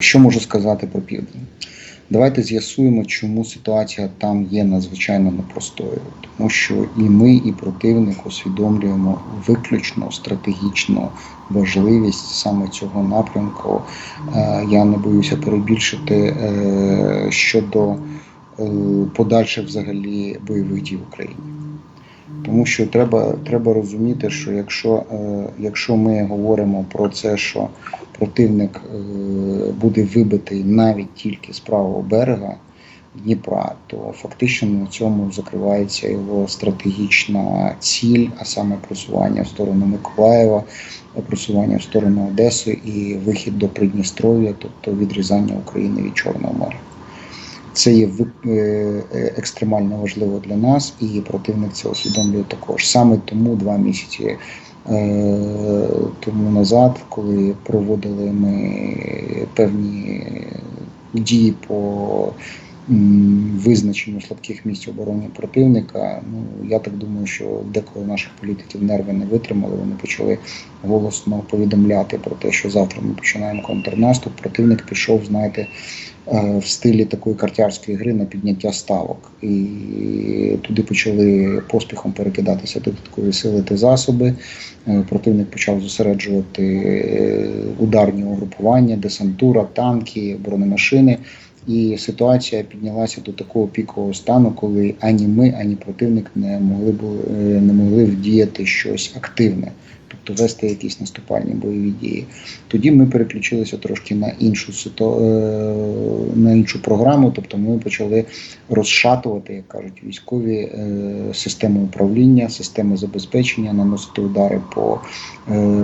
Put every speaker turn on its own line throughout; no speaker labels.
Що можу сказати про південь? Давайте з'ясуємо, чому ситуація там є надзвичайно непростою, тому що і ми, і противник усвідомлюємо виключно стратегічну важливість саме цього напрямку. Е, Я не боюся перебільшити е, щодо е, подальших взагалі бойових дій в Україні. Тому що треба, треба розуміти, що якщо, е, якщо ми говоримо про це, що противник е, буде вибитий навіть тільки з правого берега Дніпра, то фактично на цьому закривається його стратегічна ціль, а саме просування в сторону Миколаєва, просування в сторону Одеси і вихід до Придністров'я, тобто відрізання України від Чорного моря. Це є е, е, екстремально важливо для нас, і противник це усвідомлює також. Саме тому два місяці е, тому назад, коли проводили ми певні дії по визначенню слабких місць оборони противника, ну я так думаю, що деколи наших політиків нерви не витримали. Вони почали голосно повідомляти про те, що завтра ми починаємо контрнаступ. Противник пішов, знаєте, е, в стилі такої картярської гри на підняття ставок. І туди почали поспіхом перекидатися додаткові сили та засоби. Е, Противник почав зосереджувати е, ударні угрупування, десантура, танки, бронемашини. І ситуація піднялася до такого пікового стану, коли ані ми, ані противник не могли б е, не могли вдіяти щось активне, тобто вести якісь наступальні бойові дії. Тоді ми переключилися трошки на іншу е, на іншу програму, тобто ми почали розшатувати, як кажуть, військові е, системи управління, системи забезпечення, наносити удари по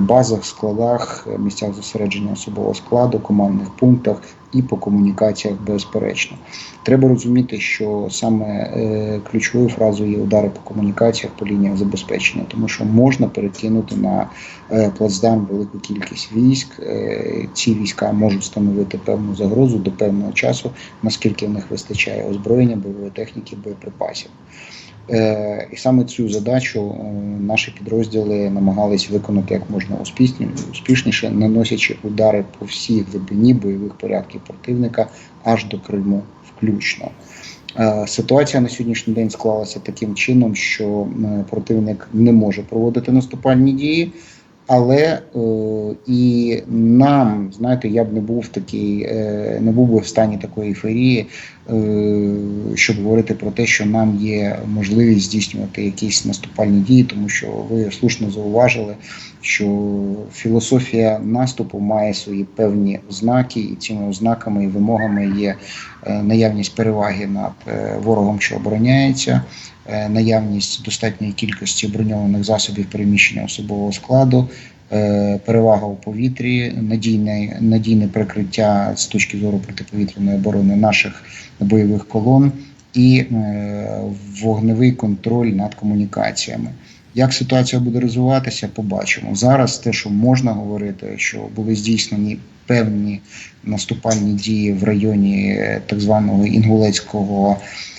базах, складах, місцях зосередження особового складу, командних пунктах і по комунікаціях безперечно. Треба розуміти, що саме е, ключовою фразою є удари по комунікаціях по лініях забезпечення, тому що можна перекинути на е, плацдарм велику кількість військ. Е, ці війська можуть становити певну загрозу до певного часу, наскільки в них вистачає озброєння, бойової техніки, боєприпасів. Е, І саме цю задачу е, наші підрозділи намагались виконати як можна успішні- успішніше, наносячи удари по всій глибині бойових порядків противника аж до Криму включно. Е, Ситуація на сьогоднішній день склалася таким чином, що противник не може проводити наступальні дії. Але е, і нам, знаєте, я б не був такий, е, не був би в стані такої ейфорії, е, щоб говорити про те, що нам є можливість здійснювати якісь наступальні дії, тому що ви слушно зауважили, що філософія наступу має свої певні ознаки, і цими ознаками і вимогами є е, наявність переваги над е, ворогом, що обороняється, е, наявність достатньої кількості броньованих засобів переміщення особового складу, е, перевага у повітрі, надійне, надійне прикриття з точки зору протиповітряної оборони наших бойових колон і е, вогневий контроль над комунікаціями. Як ситуація буде розвиватися, побачимо. Зараз те, що можна говорити, що були здійснені певні наступальні дії в районі е, так званого інгулецького е,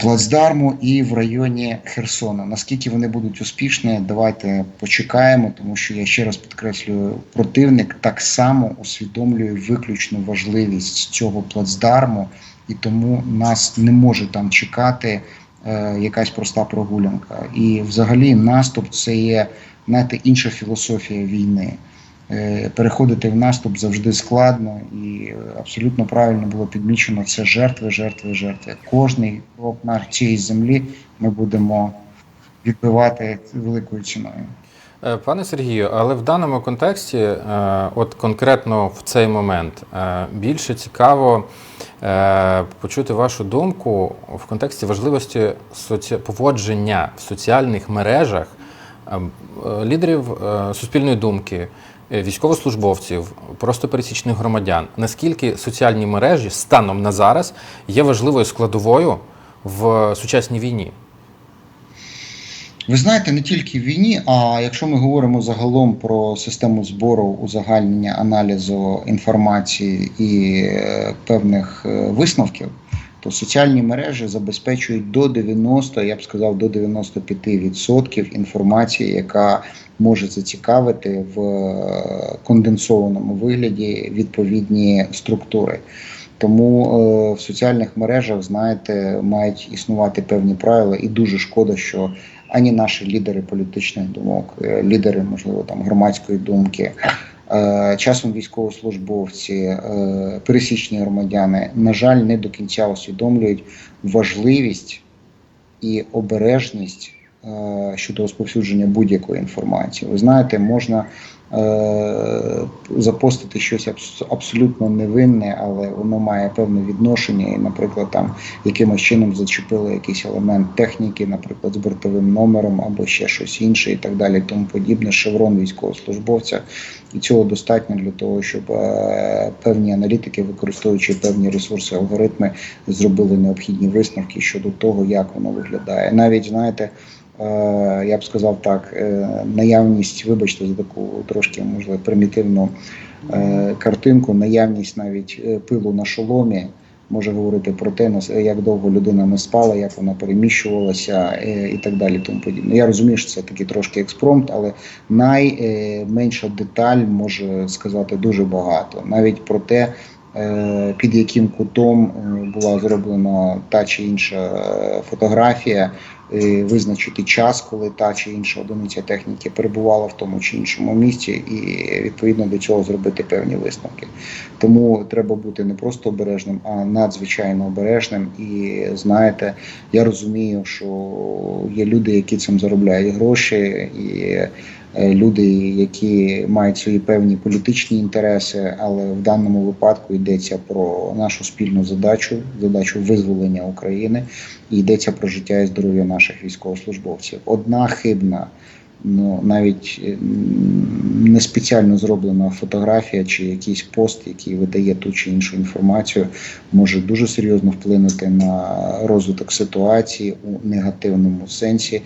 плацдарму і в районі Херсона. Наскільки вони будуть успішні, давайте почекаємо, тому що я ще раз підкреслюю, противник так само усвідомлює виключну важливість цього плацдарму, і тому нас не може там чекати е, якась проста прогулянка. І взагалі наступ це є знаєте, інша філософія війни. Е, Переходити в наступ завжди складно, і абсолютно правильно було підмічено це жертви, жертви, жертви. Кожний крок на цій землі ми будемо відбивати великою ціною.
Е, Пане Сергію, але в даному контексті, е, от конкретно в цей момент, більше цікаво почути вашу думку в контексті важливості поводження в соціальних мережах лідерів суспільної думки, військовослужбовців, просто пересічних громадян. Наскільки соціальні мережі станом на зараз є важливою складовою в сучасній війні?
Ви знаєте, не тільки в війні, а якщо ми говоримо загалом про систему збору, узагальнення, аналізу інформації і е, певних е, висновків, то соціальні мережі забезпечують до 90, я б сказав, до 95% інформації, яка може зацікавити в е, конденсованому вигляді відповідні структури. Тому е, в соціальних мережах, знаєте, мають існувати певні правила, і дуже шкода, що ані наші лідери політичних думок, е, лідери, можливо, там громадської думки, часом військовослужбовці, е, пересічні громадяни, на жаль, не до кінця усвідомлюють важливість і обережність е, щодо розповсюдження будь-якої інформації. Ви знаєте, можна е, запостити щось абсолютно невинне, але воно має певне відношення, і, наприклад, там якимось чином зачепили якийсь елемент техніки, наприклад, з бортовим номером або ще щось інше, і так далі, тому подібне, шеврон військовослужбовця. І цього достатньо для того, щоб е, певні аналітики, використовуючи певні ресурси, алгоритми, зробили необхідні висновки щодо того, як воно виглядає. Навіть знаєте. Е, я б сказав так, е, наявність, вибачте, за таку трошки можливо примітивну е, картинку, наявність навіть пилу на шоломі може говорити про те, як довго людина не спала, як вона переміщувалася і так далі. Тому подібне. Я розумію, що це такий трошки експромт, але найменша деталь може сказати дуже багато, навіть про те. Е, Під яким кутом е, була зроблена та чи інша е, фотографія, визначити час, коли та чи інша одиниця техніки перебувала в тому чи іншому місці, і відповідно до цього зробити певні висновки. Тому треба бути не просто обережним, а надзвичайно обережним. І знаєте, я розумію, що є люди, які цим заробляють гроші, і люди, які мають свої певні політичні інтереси, але в даному випадку йдеться про нашу спільну задачу, задачу визволення України, і йдеться про життя і здоров'я наших військовослужбовців. Одна хибна. Ну, навіть е, не спеціально зроблена фотографія чи якийсь пост, який видає ту чи іншу інформацію, може дуже серйозно вплинути на розвиток ситуації у негативному сенсі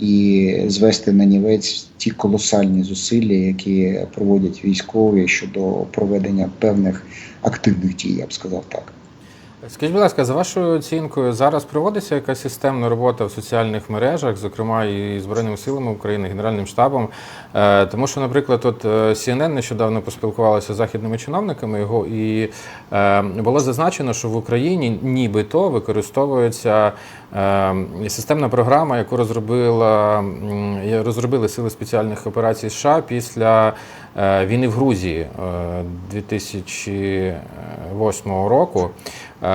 і звести на нівець ті колосальні зусилля, які проводять військові щодо проведення певних активних дій, я б сказав так.
Скажіть, будь ласка, за вашою оцінкою, зараз проводиться якась системна робота в соціальних мережах, зокрема і Збройними силами України, Генеральним штабом. Е, Тому що, наприклад, от е, CNN нещодавно поспілкувалася з західними чиновниками його, і е, було зазначено, що в Україні нібито використовується системна програма, яку розробила розробили сили спеціальних операцій США після війни в Грузії е, 2008 року. Е,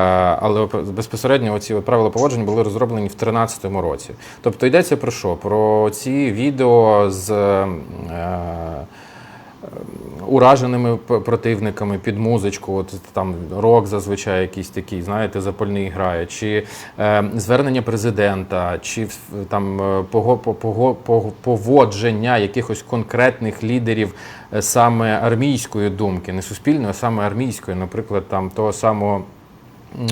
Але безпосередньо от правила поводження були розроблені в 2013 році. Тобто йдеться про що? Про ці відео з е, ураженими противниками під музичку, от там рок зазвичай якийсь такий, знаєте, запальний грає, чи е, звернення президента, чи там е, пого, пого, поводження якихось конкретних лідерів е, саме армійської думки, не суспільної, а саме армійської, наприклад, там того самого.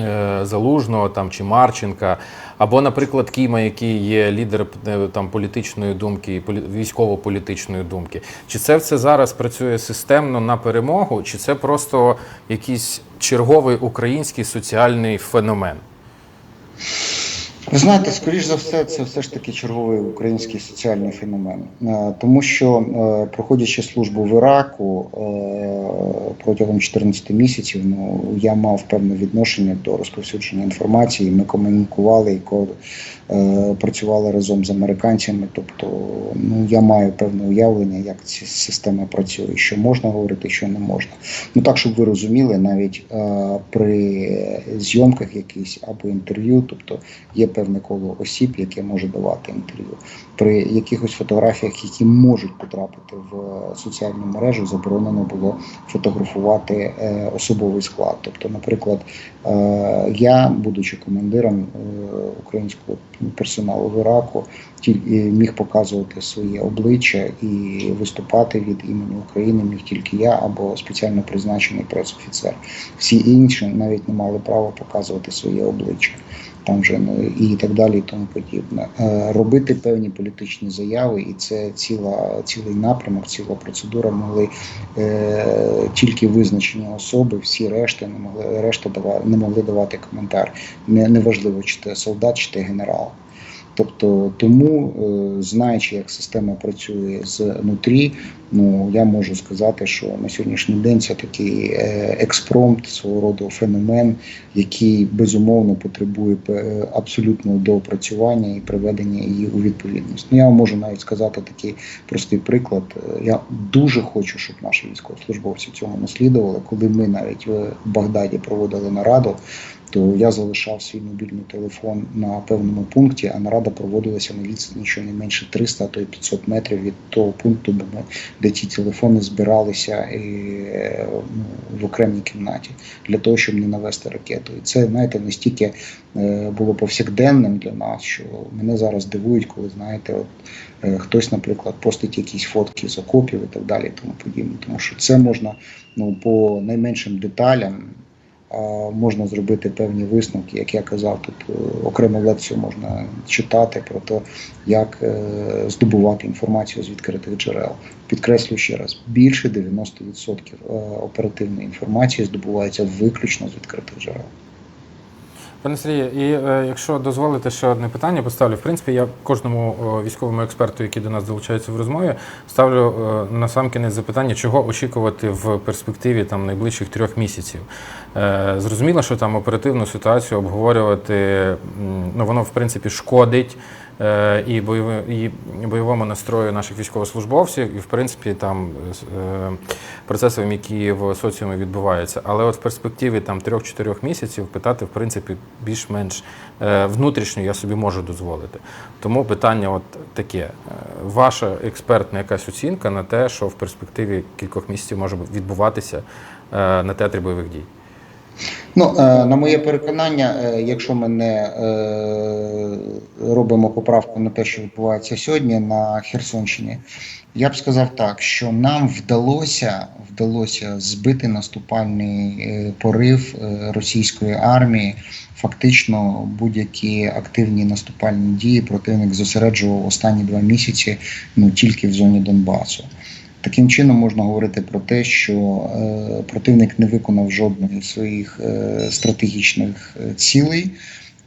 Е, Залужного там чи Марченка, або, наприклад, Кіма, який є лідер е, там політичної думки, полі- військово-політичної думки. Чи це все зараз працює системно на перемогу, чи це просто якийсь черговий український соціальний феномен?
Ви знаєте, скоріш за все, це все ж таки черговий український соціальний феномен, Е, тому що е, проходячи службу в Іраку е, протягом 14 місяців, ну я мав певне відношення до розповсюдження інформації. Ми комунікували і працювали разом з американцями. Тобто, ну я маю певне уявлення, як ця система працює, що можна говорити, що не можна. Ну так, щоб ви розуміли, навіть при зйомках якихось або інтерв'ю, тобто є певне коло осіб, яке може давати інтерв'ю. При якихось фотографіях, які можуть потрапити в соціальну мережу, заборонено було фотографувати е, особовий склад. Тобто, наприклад, е, я, будучи командиром е, українського персоналу в Іраку, тільки міг показувати своє обличчя і виступати від імені України міг тільки я або спеціально призначений пресофіцер. Всі інші навіть не мали права показувати своє обличчя. Там ну, і так далі, і тому подібне. Е, Робити певні політичні заяви, і це ціла цілий напрямок, ціла процедура могли е, тільки визначені особи, всі решти не могли решта давати, не могли давати коментар. Не, неважливо, чи ти солдат, чи ти генерал. Тобто, тому, е, знаючи, як система працює знутрі, ну я можу сказати, що на сьогоднішній день це такий е, експромт, свого роду феномен, який безумовно потребує е, абсолютного доопрацювання і приведення її у відповідність. Ну я можу навіть сказати такий простий приклад. Я дуже хочу, щоб наші військовослужбовці цьому наслідували. Коли ми навіть в Багдаді проводили нараду, то я залишав свій мобільний телефон на певному пункті, а нарада проводилася на відстані щонайменше 300, а то й 500 метрів від того пункту, де, ті телефони збиралися і, ну, в окремій кімнаті для того, щоб не навести ракету. І це, знаєте, настільки е, було повсякденним для нас, що мене зараз дивують, коли знаєте, от е, хтось, наприклад, постить якісь фотки з окопів і так далі, тому подібне. Тому що це можна ну, по найменшим деталям можна зробити певні висновки. Як я казав, тут е, окрему лекцію можна читати про те, як е, здобувати інформацію з відкритих джерел. Підкреслю ще раз: більше 90% е, оперативної інформації здобувається виключно з відкритих джерел.
Пане Сергію, і е, якщо дозволите ще одне питання, поставлю. В принципі, я кожному о, військовому експерту, який до нас долучається в розмові, ставлю е, на сам кінець запитання, чого очікувати в перспективі там найближчих трьох місяців. Е, зрозуміло, що там оперативну ситуацію обговорювати, ну воно в принципі шкодить. Е, І бойовому настрою наших військовослужбовців, і в принципі там е, процесам, які в соціумі відбуваються. Але от в перспективі там 3-4 місяців питати, в принципі, більш-менш е, внутрішньо я собі можу дозволити. Тому питання от таке: ваша експертна якась оцінка на те, що в перспективі кількох місяців може відбуватися на театрі бойових дій.
Ну, е, на моє переконання, е, якщо ми не е, робимо поправку на те, що відбувається сьогодні на Херсонщині, я б сказав так, що нам вдалося, вдалося збити наступальний порив російської армії. Фактично, будь-які активні наступальні дії противник зосереджував останні два місяці ну тільки в зоні Донбасу. Таким чином можна говорити про те, що е, противник не виконав жодної з своїх е, стратегічних е, цілей,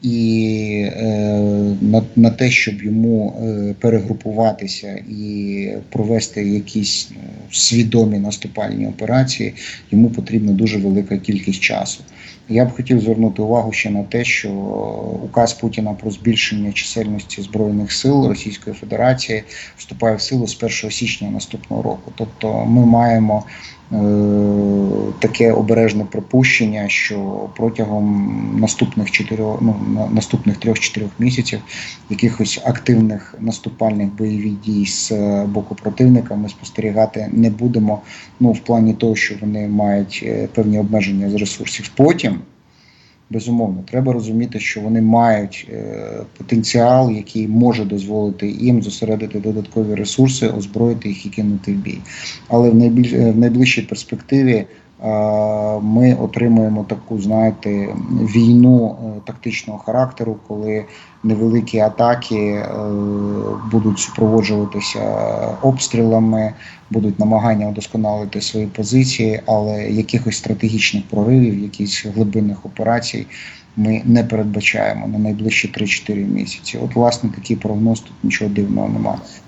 і е, на, на те, щоб йому е, перегрупуватися і провести якісь ну, свідомі наступальні операції, йому потрібна дуже велика кількість часу. Я б хотів звернути увагу ще на те, що указ Путіна про збільшення чисельності збройних сил Російської Федерації вступає в силу з 1 січня наступного року. Тобто, ми маємо таке обережне припущення, що протягом наступних чотирьох ну на- наступних трьох-чотирьох місяців якихось активних наступальних бойових дій з е, боку противника ми спостерігати не будемо. Ну в плані того, що вони мають е, певні обмеження з ресурсів. Потім безумовно треба розуміти, що вони мають е, потенціал, який може дозволити їм зосередити додаткові ресурси, озброїти їх і кинути в бій. Але в е, найближчій перспективі ми отримуємо таку, знаєте, війну е, тактичного характеру, коли невеликі атаки е, будуть супроводжуватися обстрілами, будуть намагання удосконалити свої позиції, але якихось стратегічних проривів, якихось глибинних операцій ми не передбачаємо на найближчі 3-4 місяці. От, власне, такий прогноз тут нічого дивного немає.